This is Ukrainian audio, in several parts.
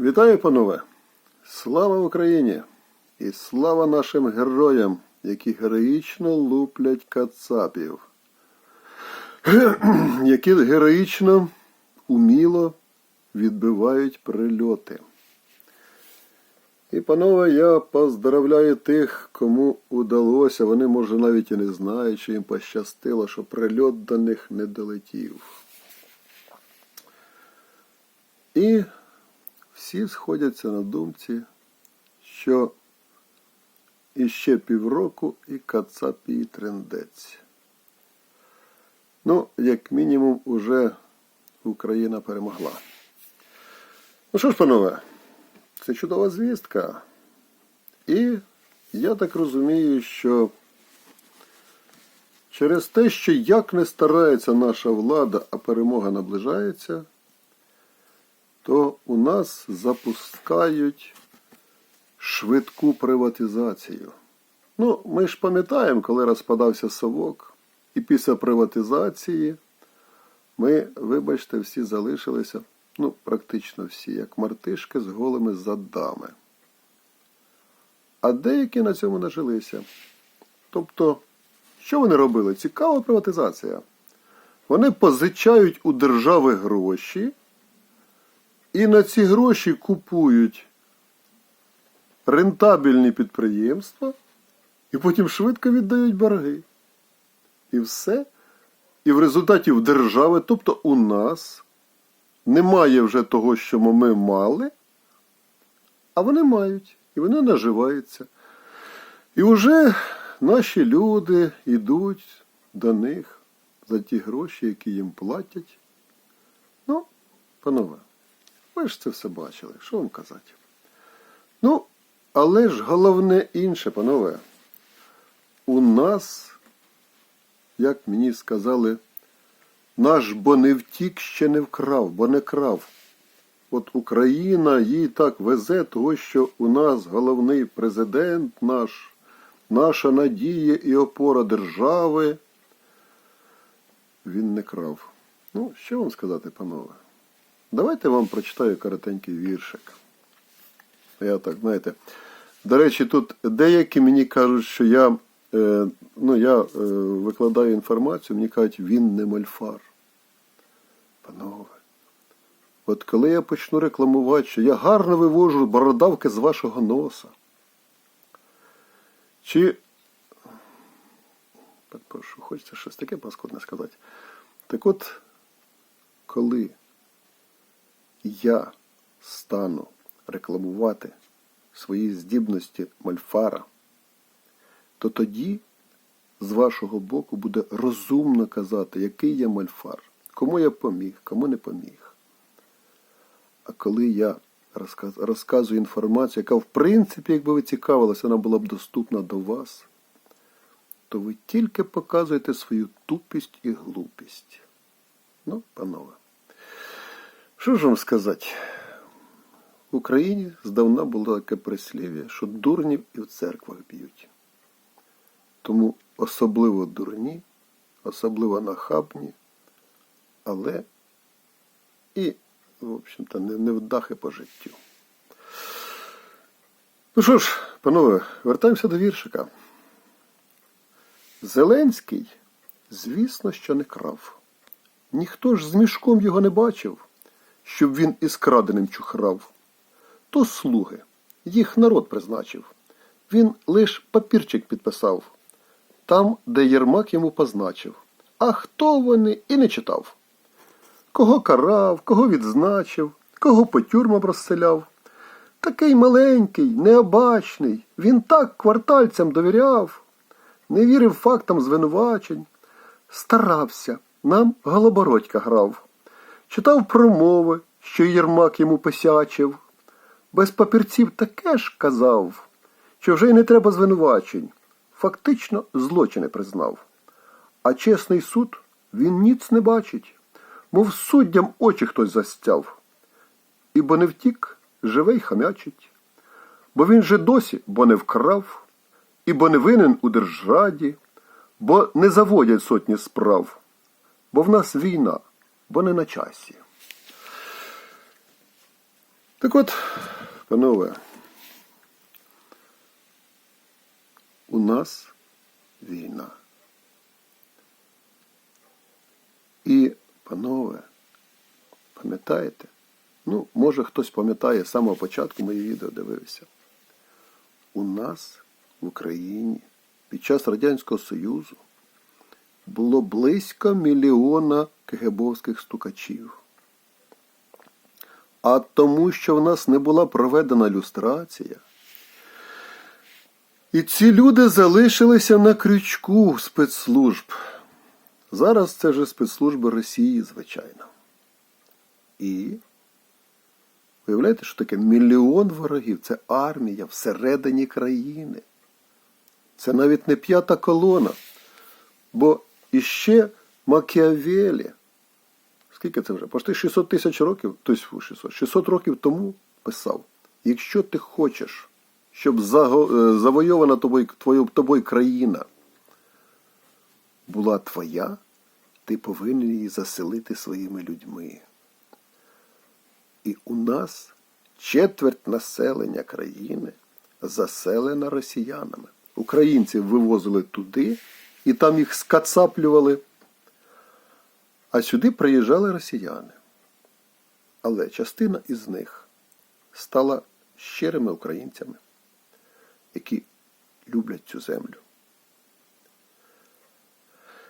Вітаю, панове! Слава Україні! І слава нашим героям, які героїчно луплять кацапів, які героїчно, уміло відбивають прильоти. І, панове, я поздравляю тих, кому удалося, вони, може, навіть і не знають, що їм пощастило, що прильот до них не долетів. І всі сходяться на думці, що іще півроку і кацапі трендець. Ну, як мінімум, уже Україна перемогла. Ну що ж, панове, це чудова звістка. І я так розумію, що через те, що як не старається наша влада, а перемога наближається, то у нас запускають швидку приватизацію. Ну, ми ж пам'ятаємо, коли розпадався совок, і після приватизації ми, вибачте, всі залишилися, ну, практично всі, як мартишки з голими задами. А деякі на цьому нажилися. Тобто, що вони робили? Цікава приватизація. Вони позичають у держави гроші. І на ці гроші купують рентабельні підприємства і потім швидко віддають борги. І все. І в результаті в держави, тобто у нас, немає вже того, що ми мали, а вони мають. І вони наживаються. І вже наші люди йдуть до них за ті гроші, які їм платять. Ну, панове. Ви ж це все бачили, що вам казати? Ну, але ж головне інше, панове. У нас, як мені сказали, наш бо не втік ще не вкрав, бо не крав. От Україна їй так везе, того, що у нас головний президент наш, наша надія і опора держави. Він не крав. Ну, що вам сказати, панове? Давайте вам прочитаю коротенький віршик. Я так, знаєте. До речі, тут деякі мені кажуть, що я е, ну, я е, викладаю інформацію, мені кажуть, він не мольфар. Панове, от коли я почну рекламувати, що я гарно вивожу бородавки з вашого носа. Чи. Прошу, хочеться щось таке паскудне сказати. Так от, коли я стану рекламувати свої здібності мольфара, то тоді з вашого боку буде розумно казати, який я мольфар, кому я поміг, кому не поміг. А коли я розказую інформацію, яка, в принципі, якби ви цікавилися, вона була б доступна до вас, то ви тільки показуєте свою тупість і глупість. Ну, панове. Що ж вам сказати? В Україні здавна було таке прислів'я, що дурнів і в церквах б'ють. Тому особливо дурні, особливо нахабні, але і, в общем-то, не вдахи по життю. Ну що ж, панове, вертаємося до віршика. Зеленський, звісно, що не крав. Ніхто ж з мішком його не бачив щоб він із краденим чухрав. То слуги, їх народ призначив. Він лиш папірчик підписав, там, де Єрмак йому позначив. А хто вони і не читав. Кого карав, кого відзначив, кого по тюрмам розселяв. Такий маленький, необачний, він так квартальцям довіряв, не вірив фактам звинувачень, старався, нам голобородька грав читав промови, що Єрмак йому посячив. Без папірців таке ж казав, що вже й не треба звинувачень. Фактично злочини признав. А чесний суд він ніц не бачить, мов суддям очі хтось застяв. Ібо не втік, живе й хамячить. Бо він же досі, бо не вкрав, ібо не винен у держаді, бо не заводять сотні справ, бо в нас війна бо не на часі. Так от, панове, у нас війна. І, панове, пам'ятаєте? Ну, може хтось пам'ятає з самого початку мої відео дивився. У нас в Україні під час Радянського Союзу було близько мільйона КГБовських стукачів. А тому, що в нас не була проведена люстрація, і ці люди залишилися на крючку спецслужб. Зараз це вже спецслужби Росії, звичайно. І виявляєте, що таке мільйон ворогів це армія всередині країни. Це навіть не п'ята колона. Бо іще Макіавелі, скільки це вже? Почти 600 тисяч років, тобто 600, 600 років тому писав: якщо ти хочеш, щоб е, завойована тобою, твою, тобою країна була твоя, ти повинен її заселити своїми людьми. І у нас четверть населення країни заселена росіянами. Українців вивозили туди і там їх скацаплювали. А сюди приїжджали росіяни. Але частина із них стала щирими українцями, які люблять цю землю.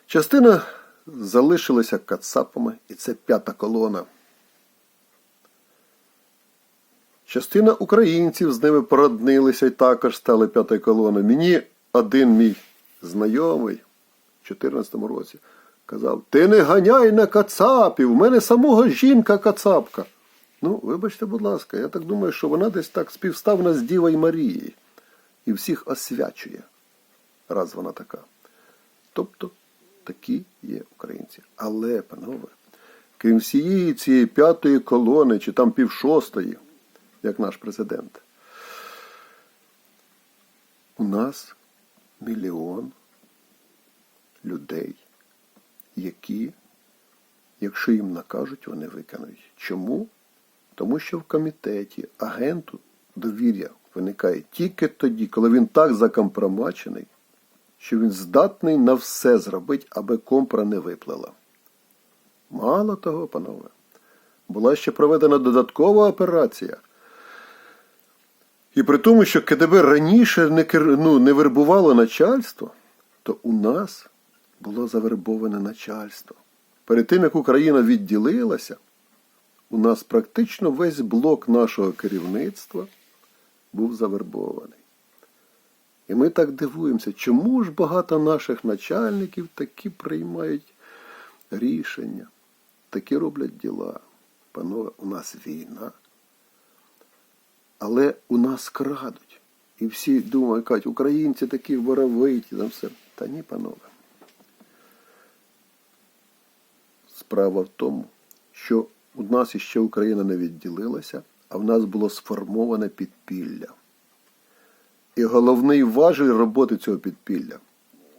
Частина залишилася кацапами, і це п'ята колона. Частина українців з ними породнилися і також стали п'ятою колоною. Мені один мій знайомий 2014 році казав: Ти не ганяй на кацапів, в мене самого жінка кацапка. Ну, вибачте, будь ласка, я так думаю, що вона десь так співставна з Дівою Марією і всіх освячує, раз вона така. Тобто такі є українці. Але, панове, крім всієї цієї п'ятої колони, чи там півшостої, як наш президент, у нас мільйон людей, які, якщо їм накажуть, вони виконують. Чому? Тому що в комітеті агенту довір'я виникає тільки тоді, коли він так закомпромачений, що він здатний на все зробити, аби компра не виплила. Мало того, панове, була ще проведена додаткова операція. І при тому, що КДБ раніше не, ну, не вербувало начальство, то у нас було завербоване начальство. Перед тим, як Україна відділилася, у нас практично весь блок нашого керівництва був завербований. І ми так дивуємося, чому ж багато наших начальників такі приймають рішення, такі роблять діла. Панове, у нас війна. Але у нас крадуть. І всі думають, кажуть, українці такі воровиті, там все. Та ні, панове. Справа в тому, що у нас іще Україна не відділилася, а в нас було сформоване підпілля. І головний важіль роботи цього підпілля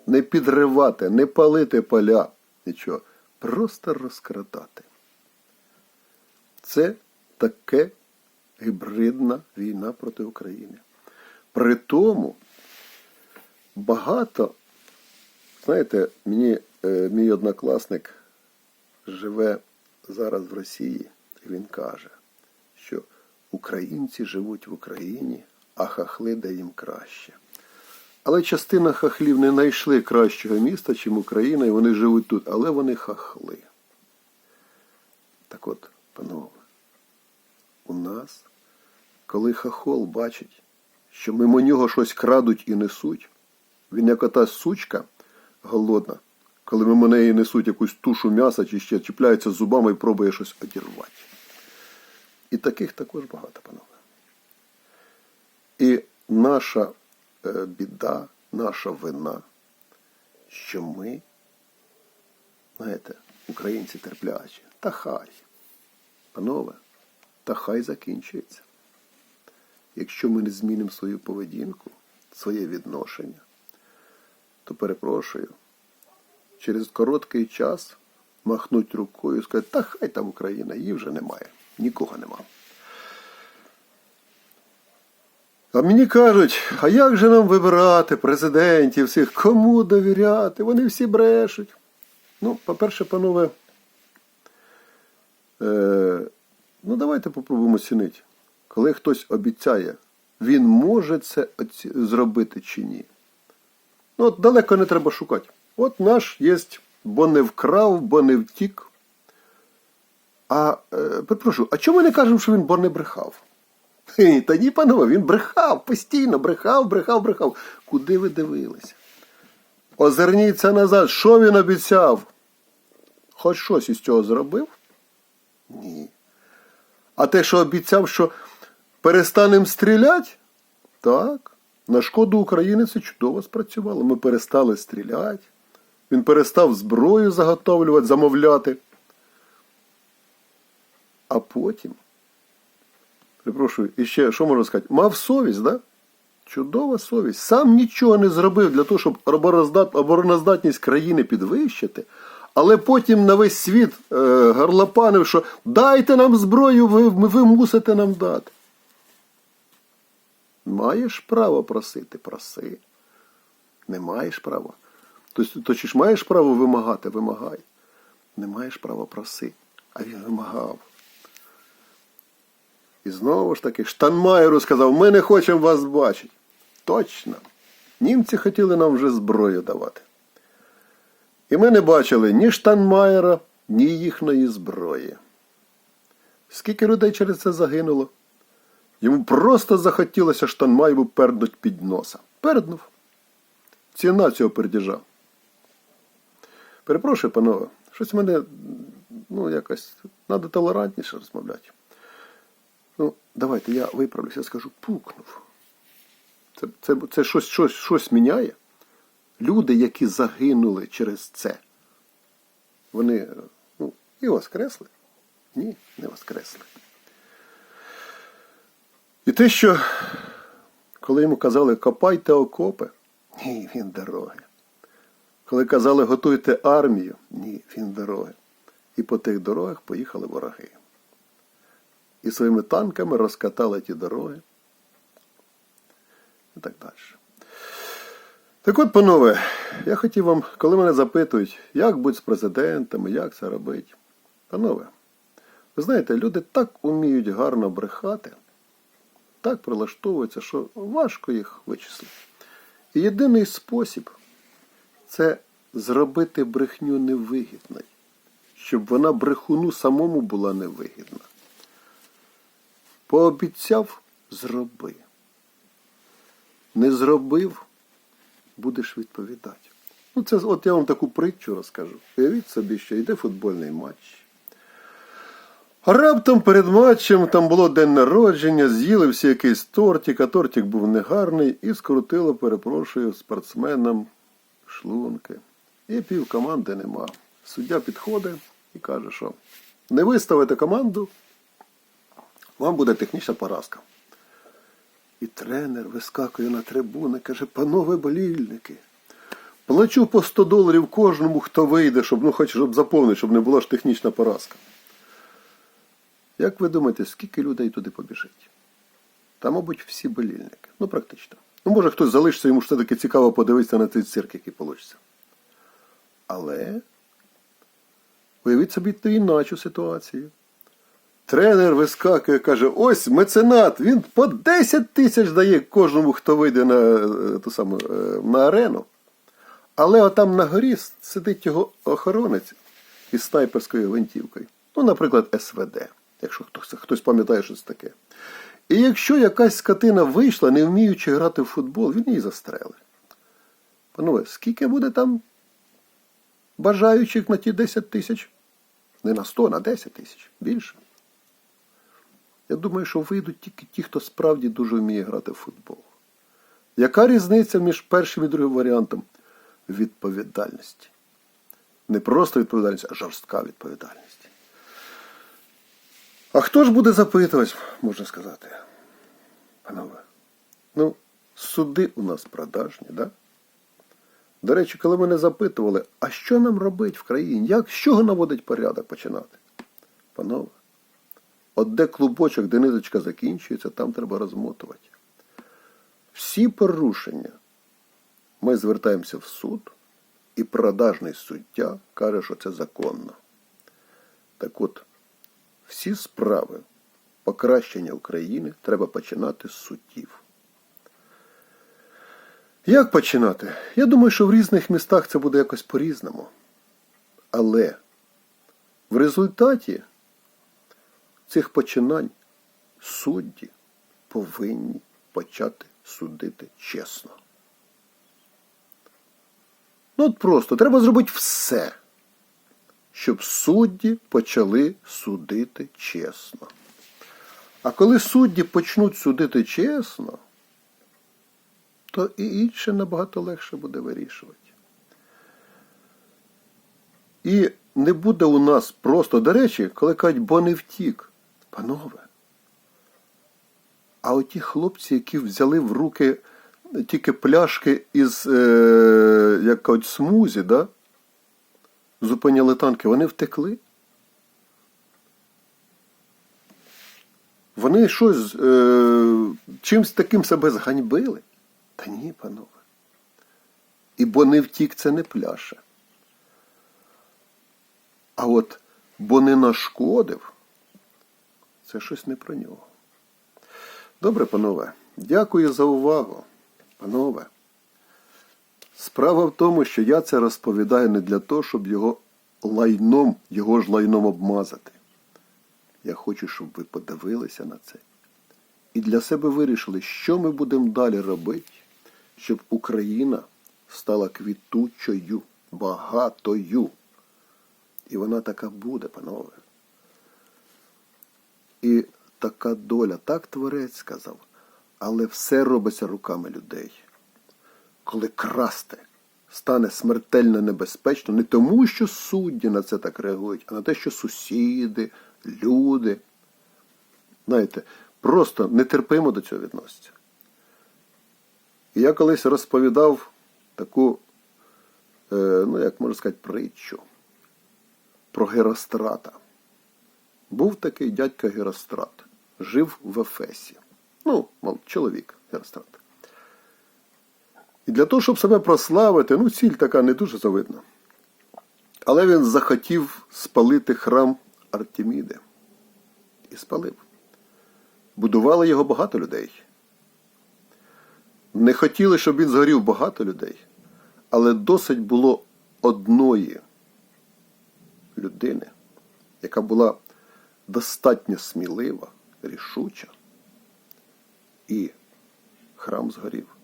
не підривати, не палити поля, нічого, просто розкрадати. Це таке гібридна війна проти України. При тому багато, знаєте, мені е, мій однокласник живе зараз в Росії, він каже, що українці живуть в Україні, а хахли де їм краще. Але частина хахлів не знайшли кращого міста, чим Україна, і вони живуть тут, але вони хахли. Так от, панове, у нас, коли хахол бачить, що мимо нього щось крадуть і несуть, він як ота сучка голодна, коли мимо неї несуть якусь тушу м'яса чи ще чіпляється зубами і пробує щось одірвати. І таких також багато, панове. І наша е, біда, наша вина, що ми, знаєте, українці терплячі, та хай, панове, та хай закінчується. Якщо ми не змінимо свою поведінку, своє відношення, то перепрошую, через короткий час махнуть рукою і сказати, та хай там Україна, її вже немає, нікого нема. А мені кажуть, а як же нам вибирати президентів всіх? Кому довіряти? Вони всі брешуть. Ну, по-перше, панове, е, ну давайте попробуємо оцінити. Коли хтось обіцяє, він може це зробити чи ні. Ну, от далеко не треба шукати. От наш є, бо не вкрав, бо не втік. А е, перепрошую, а чому ми не кажемо, що він бо не брехав? Та ні, панове, він брехав, постійно брехав, брехав, брехав. Куди ви дивилися? Озирніться назад, що він обіцяв? Хоч щось із цього зробив? Ні. А те, що обіцяв, що перестанемо стріляти? Так. На шкоду України це чудово спрацювало. Ми перестали стріляти. Він перестав зброю заготовлювати, замовляти. А потім, перепрошую, і ще, що можна сказати? Мав совість, да? Чудова совість. Сам нічого не зробив для того, щоб обороноздатність країни підвищити, але потім на весь світ е, гарлопанив, що дайте нам зброю, ви, ви мусите нам дати. Маєш право просити, проси. Не маєш права. Тобто, то чи ж маєш право вимагати, вимагай. Не маєш права проси. А він вимагав. І знову ж таки, Штанмаєру сказав, ми не хочемо вас бачити. Точно. Німці хотіли нам вже зброю давати. І ми не бачили ні Штанмаєра, ні їхньої зброї. Скільки людей через це загинуло? Йому просто захотілося Штанмаєву перднуть під носа. Перднув. Ціна цього пердіжа. Перепрошую, панове, щось в мене, ну, якось, треба толерантніше розмовляти. Ну, давайте я виправлюся, скажу, пукнув. Це, це, це щось, щось, щось міняє. Люди, які загинули через це, вони ну, і воскресли? Ні, не воскресли. І те, що коли йому казали копайте окопи, ні, він дороги. Коли казали готуйте армію, ні, він дороги. І по тих дорогах поїхали вороги. І своїми танками розкатали ті дороги. І так далі. Так от, панове, я хотів вам, коли мене запитують, як бути з президентами, як це робити. Панове, ви знаєте, люди так уміють гарно брехати, так прилаштовуються, що важко їх вичислити. І єдиний спосіб це зробити брехню невигідною, щоб вона брехуну самому була невигідна. Пообіцяв зроби. Не зробив, будеш відповідати. Ну, це от я вам таку притчу розкажу. Уявіть собі, що йде футбольний матч. Раптом перед матчем там було день народження, з'їли всі якийсь тортик, а тортик був негарний, і скрутило, перепрошую, спортсменам шлунки. І пів команди нема. Суддя підходить і каже, що не виставите команду, вам буде технічна поразка. І тренер вискакує на трибуни, каже, панове болільники, плачу по 100 доларів кожному, хто вийде, щоб, ну, хоч щоб заповнити, щоб не була ж технічна поразка. Як ви думаєте, скільки людей туди побіжить? Та, мабуть, всі болільники. Ну, практично. Ну, може, хтось залишиться, йому ж все-таки цікаво подивитися на цей цирк, який вийде. Але уявіть собі ту іначу ситуацію. Тренер вискакує, каже, ось меценат, він по 10 тисяч дає кожному, хто вийде на, е, ту саму, е, на арену. Але отам на горі сидить його охоронець із снайперською гвинтівкою. Ну, наприклад, СВД, якщо хтось, хтось пам'ятає, що це таке. І якщо якась скотина вийшла, не вміючи грати в футбол, він її застрелить. Панове, скільки буде там бажаючих на ті 10 тисяч? Не на 100, на 10 тисяч. Більше. Я думаю, що вийдуть тільки ті, хто справді дуже вміє грати в футбол. Яка різниця між першим і другим варіантом? Відповідальність. Не просто відповідальність, а жорстка відповідальність. А хто ж буде запитувати, можна сказати? Панове, ну, суди у нас продажні, да? До речі, коли мене запитували, а що нам робити в країні? Як, з чого наводить порядок починати? Панове, от де клубочок, де ниточка закінчується, там треба розмотувати. всі порушення ми звертаємося в суд, і продажний суддя каже, що це законно. Так от, всі справи покращення України треба починати з суддів. Як починати? Я думаю, що в різних містах це буде якось по-різному. Але в результаті цих починань судді повинні почати судити чесно. Ну от просто треба зробити все, щоб судді почали судити чесно. А коли судді почнуть судити чесно, то і інше набагато легше буде вирішувати. І не буде у нас просто, до речі, коли кажуть, бо не втік. Панове. А оті хлопці, які взяли в руки тільки пляшки із е, смузі, да? Зупиняли танки, вони втекли. Вони щось е, чимсь таким себе зганьбили. Та ні, панове. І бо не втік це не пляша. А от бо не нашкодив, це щось не про нього. Добре, панове, дякую за увагу. Панове. Справа в тому, що я це розповідаю не для того, щоб його лайном, його ж лайном обмазати. Я хочу, щоб ви подивилися на це. І для себе вирішили, що ми будемо далі робити, щоб Україна стала квітучою, багатою. І вона така буде, панове. І така доля, так творець сказав, але все робиться руками людей. Коли красти стане смертельно небезпечно, не тому, що судді на це так реагують, а на те, що сусіди, люди, знаєте, просто нетерпимо до цього відносяться. І я колись розповідав таку, е, ну, як можна сказати, притчу про Герострата. Був такий дядька Герострат, жив в Ефесі. Ну, мов, чоловік Герострат. І для того, щоб себе прославити, ну, ціль така не дуже завидна. Але він захотів спалити храм Артеміди. І спалив. Будували його багато людей. Не хотіли, щоб він згорів багато людей, але досить було одної людини, яка була достатньо смілива, рішуча, і храм згорів.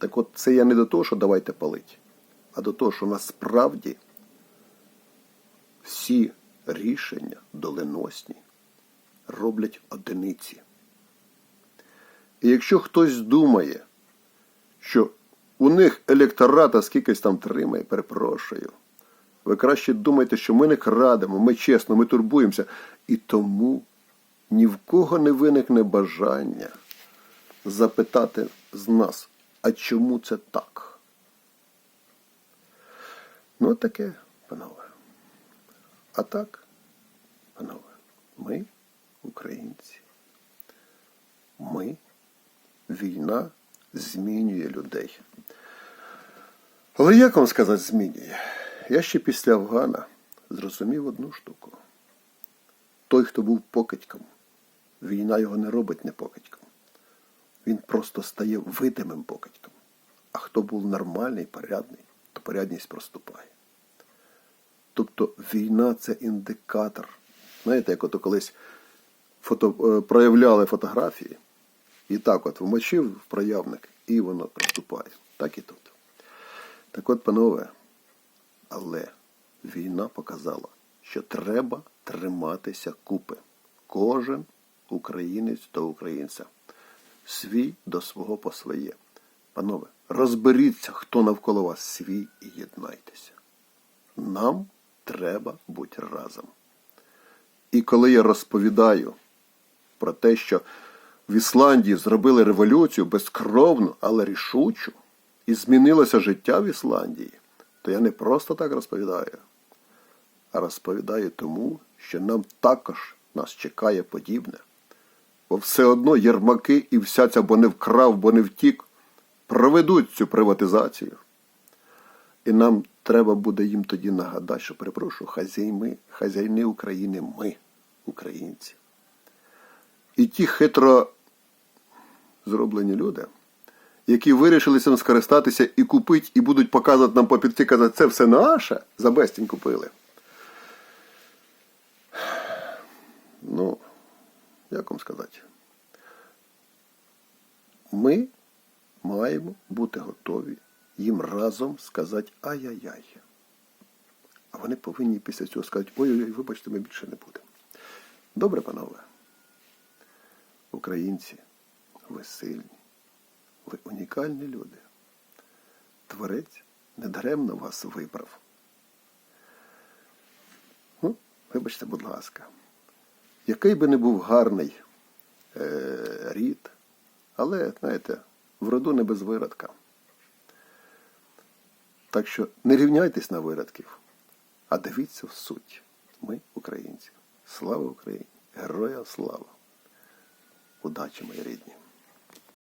Так от це я не до того, що давайте палить, а до того, що насправді всі рішення доленосні роблять одиниці. І якщо хтось думає, що у них електората скількись там тримає, перепрошую. Ви краще думайте, що ми не крадемо, ми чесно, ми турбуємося. І тому ні в кого не виникне бажання запитати з нас, а чому це так? Ну, таке, панове. А так, панове, ми, українці, ми, війна змінює людей. Але як вам сказати, змінює? Я ще після Афгана зрозумів одну штуку. Той, хто був покидьком, війна його не робить не покидьком. Він просто стає видимим покидьком. А хто був нормальний, порядний, то порядність проступає. Тобто війна це індикатор. Знаєте, як ото колись фото, е, проявляли фотографії, і так от вмочив в проявник, і воно проступає. Так і тут. Так от, панове, але війна показала, що треба триматися купи. Кожен українець до українця. Свій до свого по своє. Панове, розберіться, хто навколо вас свій і єднайтеся. Нам треба бути разом. І коли я розповідаю про те, що в Ісландії зробили революцію безкровну, але рішучу, і змінилося життя в Ісландії, то я не просто так розповідаю, а розповідаю тому, що нам також нас чекає подібне. Бо все одно єрмаки і вся ця бо не вкрав, бо не втік, проведуть цю приватизацію. І нам треба буде їм тоді нагадати, що перепрошую, хазяйми, хазяйни України ми, українці. І ті хитро зроблені люди, які вирішили цим скористатися і купити, і будуть показувати нам попідці, казати, це все наше, за безцінь купили. Ну, як вам сказати? Ми маємо бути готові їм разом сказати ай-яй-яй. А вони повинні після цього сказати, ой-ой-ой, вибачте, ми більше не будемо. Добре, панове. Українці, ви сильні, ви унікальні люди. Творець недаремно вас вибрав. Ну, вибачте, будь ласка, який би не був гарний е, рід, але, знаєте, в роду не без виродка. Так що не рівняйтесь на виродків, а дивіться в суть. Ми українці. Слава Україні! Героям слава! Удачі, мої рідні!